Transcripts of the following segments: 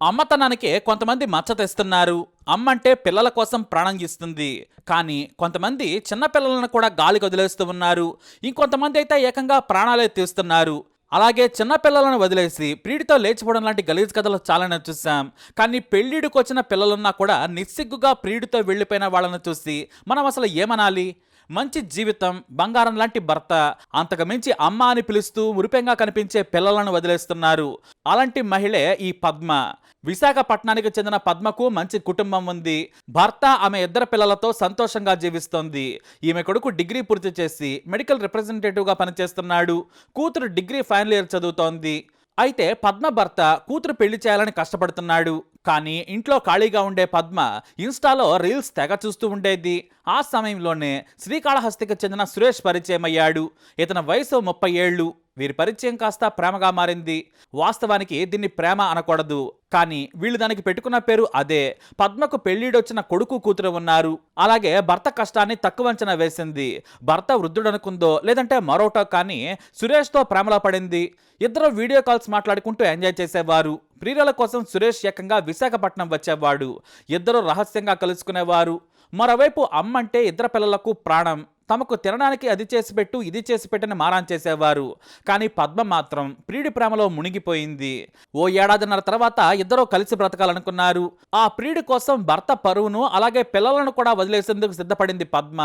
అమ్మతనానికే కొంతమంది మచ్చ తెస్తున్నారు అమ్మంటే పిల్లల కోసం ప్రాణం ఇస్తుంది. కానీ కొంతమంది చిన్న పిల్లలను కూడా గాలికి వదిలేస్తూ ఉన్నారు. ఇంకొంతమంది అయితే ఏకంగా ప్రాణాలే తీస్తున్నారు. అలాగే చిన్నపిల్లలను వదిలేసి ప్రీడితో లేచిపోవడం లాంటి గలీజ్ కథలు చాలానే చూసాం కానీ పెళ్ళిడికి వచ్చిన పిల్లలున్నా కూడా నిస్సిగ్గుగా ప్రీడితో వెళ్ళిపోయిన వాళ్ళని చూసి మనం అసలు ఏమనాలి? మంచి జీవితం బంగారం లాంటి భర్త అంతకు మించి అమ్మ అని పిలుస్తూ మురిపెంగా కనిపించే పిల్లలను వదిలేస్తున్నారు. అలాంటి మహిళే ఈ పద్మ. విశాఖపట్నానికి చెందిన పద్మకు మంచి కుటుంబం ఉంది. భర్త ఆమె ఇద్దరు పిల్లలతో సంతోషంగా జీవిస్తోంది. ఈమె కొడుకు డిగ్రీ పూర్తి చేసి మెడికల్ రిప్రజెంటేటివ్గా పనిచేస్తున్నాడు. కూతురు డిగ్రీ ఫైనల్ ఇయర్ చదువుతోంది. అయితే పద్మ భర్త కూతురు పెళ్ళి చేయాలని కష్టపడుతున్నాడు. కానీ ఇంట్లో ఖాళీగా ఉండే పద్మ ఇన్స్టాలో రీల్స్ తెగ చూస్తూ ఉండేది. ఆ సమయంలోనే శ్రీకాళహస్తికి చెందిన సురేష్ పరిచయం అయ్యాడు ఇతని వయసు ముప్పై ఏళ్ళు. వీరి పరిచయం కాస్త ప్రేమగా మారింది. వాస్తవానికి దీన్ని ప్రేమ అనకూడదు. కానీ వీళ్ళు దానికి పెట్టుకున్న పేరు అదే. పద్మకు పెళ్ళిడొచ్చిన కొడుకు కూతురు ఉన్నారు. అలాగే భర్త కష్టాన్ని తక్కువ అంచనా వేసింది. భర్త వృద్ధుడనుకుందో లేదంటే మరోటో కానీ సురేష్తో ప్రేమలో పడింది. ఇద్దరు వీడియో కాల్స్ మాట్లాడుకుంటూ ఎంజాయ్ చేసేవారు. ప్రియుల కోసం సురేష్ ఏకంగా విశాఖపట్నం వచ్చేవాడు. ఇద్దరు రహస్యంగా కలుసుకునేవారు. మరోవైపు అమ్మంటే ఇద్దరు పిల్లలకు ప్రాణం. తమకు తినడానికి అది చేసి పెట్టు ఇది చేసి పెట్టని మారాన్ చేసేవారు. కానీ పద్మ మాత్రం ప్రియుడి ప్రేమలో మునిగిపోయింది. ఓ ఏడాదిన్నర తర్వాత ఇద్దరూ కలిసి బ్రతకాలనుకున్నారు. ఆ ప్రియుడి కోసం భర్త పరువును అలాగే పిల్లలను కూడా వదిలేసేందుకు సిద్ధపడింది పద్మ.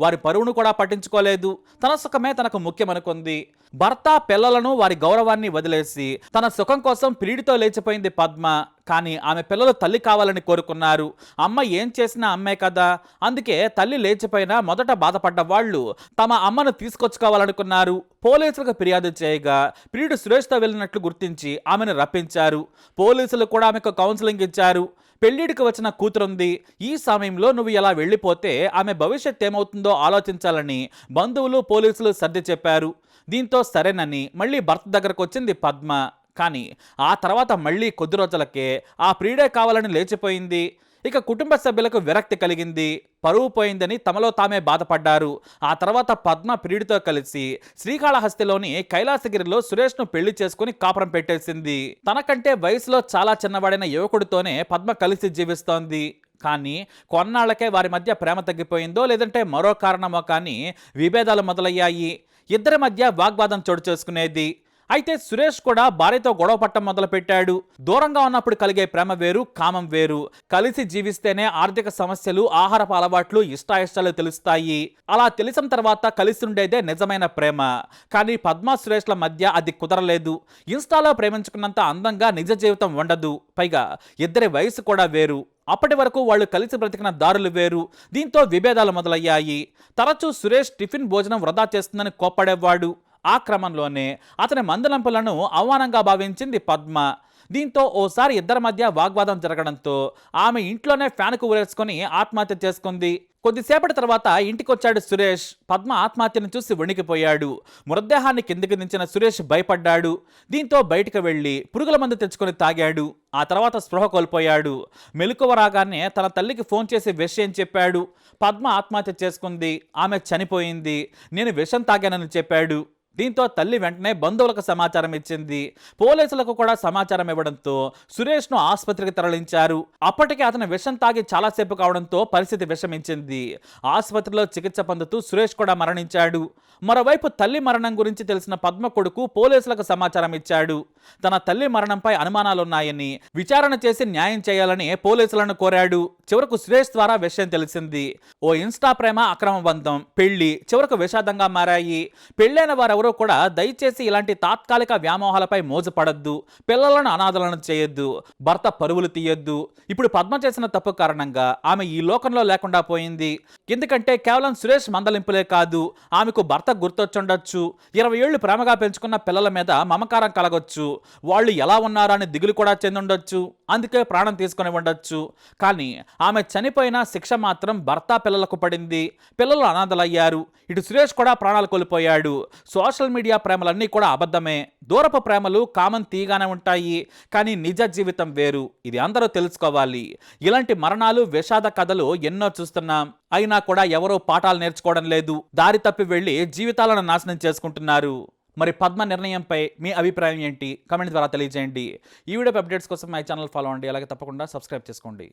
వారి పరువును కూడా పట్టించుకోలేదు. తన సుఖమే తనకు ముఖ్యమనుకుంది. భర్త పిల్లలను వారి గౌరవాన్ని వదిలేసి తన సుఖం కోసం ప్రియుడితో లేచిపోయింది పద్మ. కానీ ఆమె పిల్లలు తల్లి కావాలని కోరుకున్నారు. అమ్మ ఏం చేసినా అమ్మే కదా. అందుకే తల్లి లేచిపోయినా మొదట బాధపడ్డ వాళ్ళు తమ అమ్మను తీసుకొచ్చుకోవాలనుకున్నారు. పోలీసులకు ఫిర్యాదు చేయగా ప్రియుడు సురేష్తో వెళ్ళినట్లు గుర్తించి ఆమెను రప్పించారు. పోలీసులు కూడా ఆమెకు కౌన్సిలింగ్ ఇచ్చారు. పెళ్ళిడికి వచ్చిన కూతురుంది. ఈ సమయంలో నువ్వు ఇలా వెళ్ళిపోతే ఆమె భవిష్యత్ ఏమవుతుందో ఆలోచించాలని బంధువులు పోలీసులు సర్ది చెప్పారు. దీంతో సరేనని మళ్ళీ భర్త దగ్గరకు వచ్చింది పద్మ. కానీ ఆ తర్వాత మళ్ళీ కొద్ది రోజులకే ఆ ప్రియుడే కావాలని లేచిపోయింది. ఇక కుటుంబ సభ్యులకు విరక్తి కలిగింది. పరువు పోయిందని తమలో తామే బాధపడ్డారు. ఆ తర్వాత పద్మ ప్రియుడితో కలిసి శ్రీకాళహస్తిలోని కైలాసగిరిలో సురేష్ను పెళ్ళి చేసుకుని కాపురం పెట్టేసింది. తనకంటే వయసులో చాలా చిన్నవాడైన యువకుడితోనే పద్మ కలిసి జీవిస్తోంది. కానీ కొన్నాళ్ళకే వారి మధ్య ప్రేమ తగ్గిపోయిందో లేదంటే మరో కారణమో కానీ విభేదాలు మొదలయ్యాయి. ఇద్దరి మధ్య వాగ్వాదం చోటు చేసుకునేది. అయితే సురేష్ కూడా భార్యతో గొడవ పట్టం మొదలుపెట్టాడు. దూరంగా ఉన్నప్పుడు కలిగే ప్రేమ వేరు కామం వేరు. కలిసి జీవిస్తేనే ఆర్థిక సమస్యలు ఆహారపు అలవాట్లు ఇష్టాయిష్టాలు తెలుస్తాయి. అలా తెలిసిన తర్వాత కలిసి ఉండేదే నిజమైన ప్రేమ. కానీ పద్మ సురేష్ల మధ్య అది కుదరలేదు. ఇన్స్టాలో ప్రేమించుకున్నంత అందంగా నిజ జీవితం ఉండదు. పైగా ఇద్దరి వయసు కూడా వేరు. అప్పటి వరకు వాళ్ళు కలిసి బ్రతికిన దారులు వేరు. దీంతో విభేదాలు మొదలయ్యాయి. తరచూ సురేష్ టిఫిన్ భోజనం వృధా చేస్తుందని కోప్పడేవాడు. ఆ క్రమంలోనే అతని మందలంపులను అవమానంగా భావించింది పద్మ. దీంతో ఓసారి ఇద్దరి మధ్య వాగ్వాదం జరగడంతో ఆమె ఇంట్లోనే ఫ్యాన్కు ఊరేసుకొని ఆత్మహత్య చేసుకుంది. కొద్దిసేపటి తర్వాత ఇంటికొచ్చాడు సురేష్. పద్మ ఆత్మహత్యను చూసి వణికిపోయాడు. మృతదేహాన్ని కిందికి దించిన సురేష్ భయపడ్డాడు. దీంతో బయటకు వెళ్ళి పురుగుల మందు తెచ్చుకొని తాగాడు. ఆ తర్వాత స్పృహ కోల్పోయాడు. మెలకువ రాగానే తన తల్లికి ఫోన్ చేసి విషయం చెప్పాడు. పద్మ ఆత్మహత్య చేసుకుంది. ఆమె చనిపోయింది. నేను విషం తాగానని చెప్పాడు. దీంతో తల్లి వెంటనే బంధువులకు సమాచారం ఇచ్చింది. పోలీసులకు కూడా సమాచారం ఇవ్వడంతో సురేష్ను ఆసుపత్రికి తరలించారు. అప్పటికే అతను విషం తాగి చాలాసేపు కావడంతో పరిస్థితి విషమించింది. ఆసుపత్రిలో చికిత్స పొందుతూ సురేష్ కూడా మరణించాడు. మరోవైపు తల్లి మరణం గురించి తెలిసిన పద్మ కొడుకు పోలీసులకు సమాచారం ఇచ్చాడు. తన తల్లి మరణంపై అనుమానాలున్నాయని విచారణ చేసి న్యాయం చేయాలని పోలీసులను కోరాడు. చివరకు సురేష్ ద్వారా విషయం తెలిసింది. ఓ ఇన్స్టా ప్రేమ అక్రమ బంధం పెళ్ళి చివరకు విషాదంగా మారాయి. పెళ్ళైన వారెవరూ కూడా దయచేసి ఇలాంటి తాత్కాలిక వ్యామోహాలపై మోజుపడద్దు. పిల్లలను అనాథలను చేయొద్దు. భర్త పరువులు తీయొద్దు. ఇప్పుడు పద్మ చేసిన తప్పు కారణంగా ఆమె ఈ లోకంలో లేకుండా పోయింది. ఎందుకంటే కేవలం సురేష్ మందలింపులే కాదు ఆమెకు భర్త గుర్తొచ్చుండొచ్చు. ఇరవై ఏళ్ళు ప్రేమగా పెంచుకున్న పిల్లల మీద మమకారం కలగొచ్చు. వాళ్ళు ఎలా ఉన్నారా అని దిగులు కూడా చెందుండొచ్చు. అందుకే ప్రాణం తీసుకుని ఉండొచ్చు. కానీ ఆమె చనిపోయిన శిక్ష మాత్రం భర్త పిల్లలకు పడింది. పిల్లలు అనాథలయ్యారు. ఇటు సురేష్ కూడా ప్రాణాలు కోల్పోయాడు. సోషల్ మీడియా ప్రేమలన్నీ కూడా అబద్ధమే. దూరపు ప్రేమలు కామన్ తీగానే ఉంటాయి. కానీ నిజ జీవితం వేరు. ఇది అందరూ తెలుసుకోవాలి. ఇలాంటి మరణాలు విషాద కథలు ఎన్నో చూస్తున్నాం. అయినా కూడా ఎవరో పాఠాలు నేర్చుకోవడం లేదు. దారి తప్పి వెళ్ళి జీవితాలను నాశనం చేసుకుంటున్నారు. మరి పద్మ నిర్ణయంపై మీ అభిప్రాయం ఏంటి? కమెంట్ ద్వారా తెలియజేయండి. ఈ వీడియో అప్డేట్స్ కోసం మై ఛానల్ ఫాలో అవ్వండి. అలాగే తప్పకుండా సబ్స్క్రైబ్ చేసుకోండి.